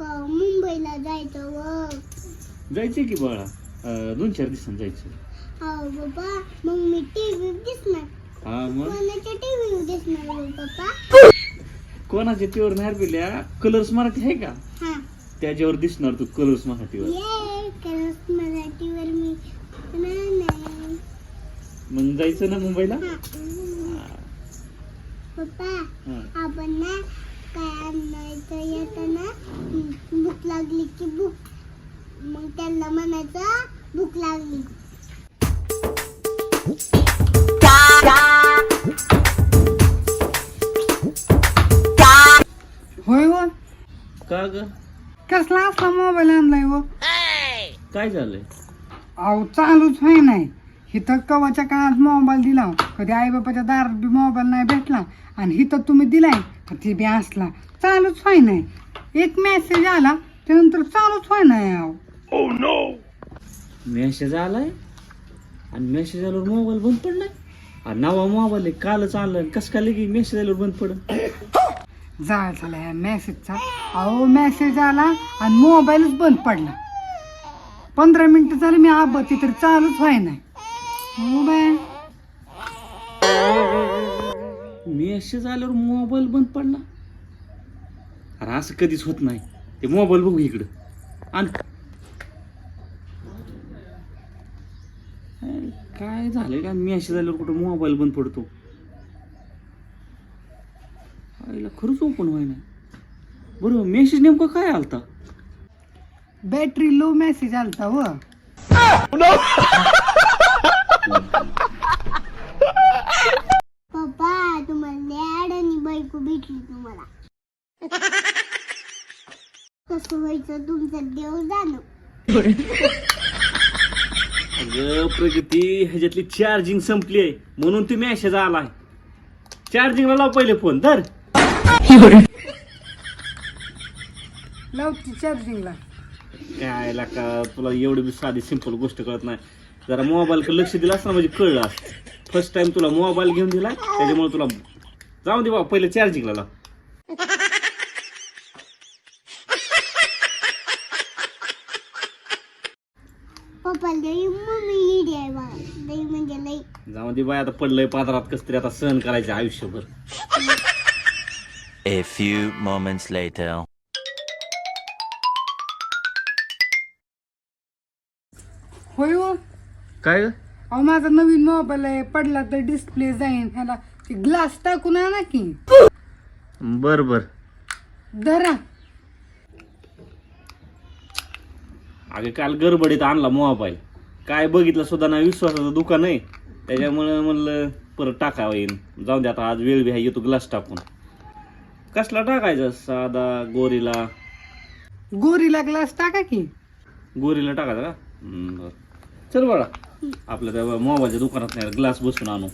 मुंबईला जायचं व? जायचं की बाळा? दोन चार दिवसांनी जायचं. हो बाबा मग मी टीव्ही दिसणार. हा मग? कोणाच्या दिसणार हो पप्पा? कोणाच्या टीव्हीवर नाही पिल्या? कलर्स मराठी आहे का? हा. त्याच्यावर दिसणार तू कलर्स मराठीवर. ये कलर्स मराठीवर मी नाही मग जायचं ना मुंबईला? पप्पा आपण ना काय आणायचं येताना भूक लागली की भूक. मग त्यांना म्हणायचं भूक लागली. होय व? का ग? कसला असला मोबाईल आणलाय व? काय झालंय? अहो चालूच होय नाही इथं कवाच्या काळात मोबाईल दिला. कधी आई बापाच्या दारात बी मोबाईल नाही भेटला. आणि इथं तुम्ही दिलाय तर ती बी असला. चालूच होय नाही एक मेसेज आला त्यानंतर चालूच होय नाही अहो मेसेज आलाय आणि मेसेज आल्यावर मोबाईल बंद पडलाय. आणि नवा मोबाईल आहे कालच आणलाय कसं काय लगे मेसेज आल्यावर बंद पडल? जाळ झाला या मेसेजचा अहो मेसेज आला आणि मोबाईलच बंद पडला. पंधरा मिनिटं झाली मी आबती तर चालूच व्हाय नाही हो बाय मेसेज आल्यावर मोबाईल बंद पडला अरे असं कधीच होत नाही. ते मोबाईल बघू इकडं. आणि. काय झालंय का? मेसेज आल्यावर कुठं मोबाईल बंद पडतो? आईला खरंच ओपन व्हाय नाही बरोबर मेसेज नेमकं काय आलता? बॅटरी लो मेसेज आलता व पप्पा तुम्हाला लॅड आणि बायको भेटली तुम्हाला कसं व्हायचं तुमचं देव जाणं अगं प्रगती ह्याच्यातली चार्जिंग संपली आहे. म्हणून ती मेसेज आलाय. चार्जिंगला लाव पहिले फोन धर. लावती चार्जिंगला काय का तुला एवढी बी साधी सिंपल गोष्ट कळत नाही. जरा मोबाईलकडे लक्ष दिलं असतं ना म्हणजे कळलं असतं. फर्स्ट टाइम तुला मोबाईल घेऊन दिला त्याच्यामुळे तुला जाऊ दे बाबा पहिले चार्जिंगला लाव. पप्पा लई मम्मी इडी आहे बा लई म्हणजे लई. जाऊ दे बाय आता पडलंय पादरात कस तरी आता सहन करायचं आयुष्यभर. A few moments later. होय व काय अहो माझा नवीन मोबाईल आहे पडला तर डिस्प्ले जाईन. ह्याला ते ग्लास टाकून आणा की. बर बर. धरा. अगं काल गडबडीत आणला मोबाईल. काय बघितलं सुद्धा नाही विश्वासाचं दुकान आहे. त्याच्यामुळे म्हणलं परत टाकावं येईन जाऊन दे आता आज वेळ बी आहे येतो ग्लास टाकून. कसला टाकायचा? साधा गोरीला. गोरीला ग्लास टाका की. गोरीला टाकायचा का? बरं. चल बाळा. आपल्या त्या मोबाईलच्या दुकानात नाही ग्लास बसून आणू.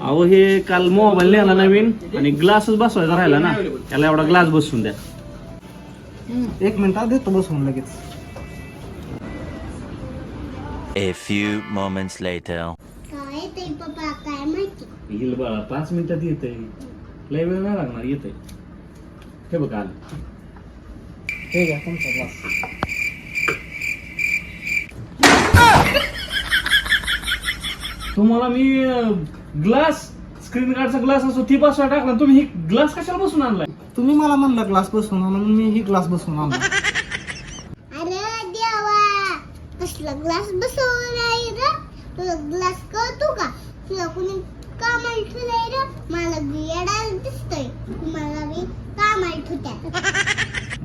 अहो हे काल मोबाईल नेला नवीन आणि ग्लासच बसवायचा राहिला ना. त्याला एवढा ग्लास बसवून द्या. एक मिनिटात देतो बसून लगेच. A few moments later. काय ते पप्पा काय माहिती? येईल बाळा पाच मिनिटात येत लय वेळ नाही लागणार येत हे बघ आलं. हे घ्या तुमचा ग्लास तुम्हाला मी ग्लास स्क्रीन गार्डचा ग्लास असतो ती बसवा टाकला तुम्ही ही ग्लास कशाला बसून आणलाय? तुम्ही मला म्हणला ग्लास बसून आणा म्हणून मी ही ग्लास बसून आणला. अरे देवा कसला ग्लास बसवून आहे रे? तुला ग्लास कळतो का? तुला कुणी कामाला ठेवलंय रे? मला येडायला दिसतंय. मला मी कामाला ठेवत्या.